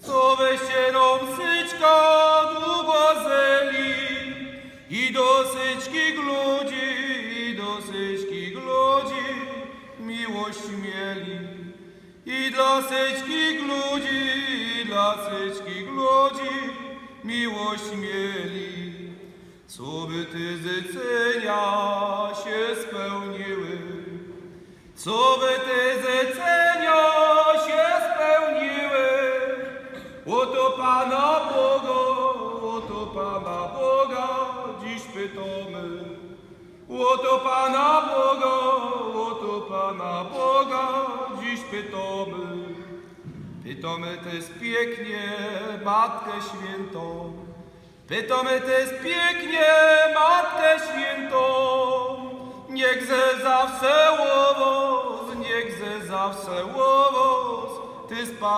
Co weście nam syczka długo zeli i do syczki gludzi, i do syczki gludzi miłość mieli. I dla syczki gludzi, i dla syczki gludzi miłość mieli. Co by ty zecenia się spełniły, co by te zlecenia Pana Boga, oto Pana Boga dziś pytamy. Oto Pana Boga, oto Pana Boga dziś pytamy. Pytamy też pięknie Matkę Świętą. Pytamy też pięknie Matkę Świętą. Niech ze zawsze łowos, niech ze zawsze łowos, ty spam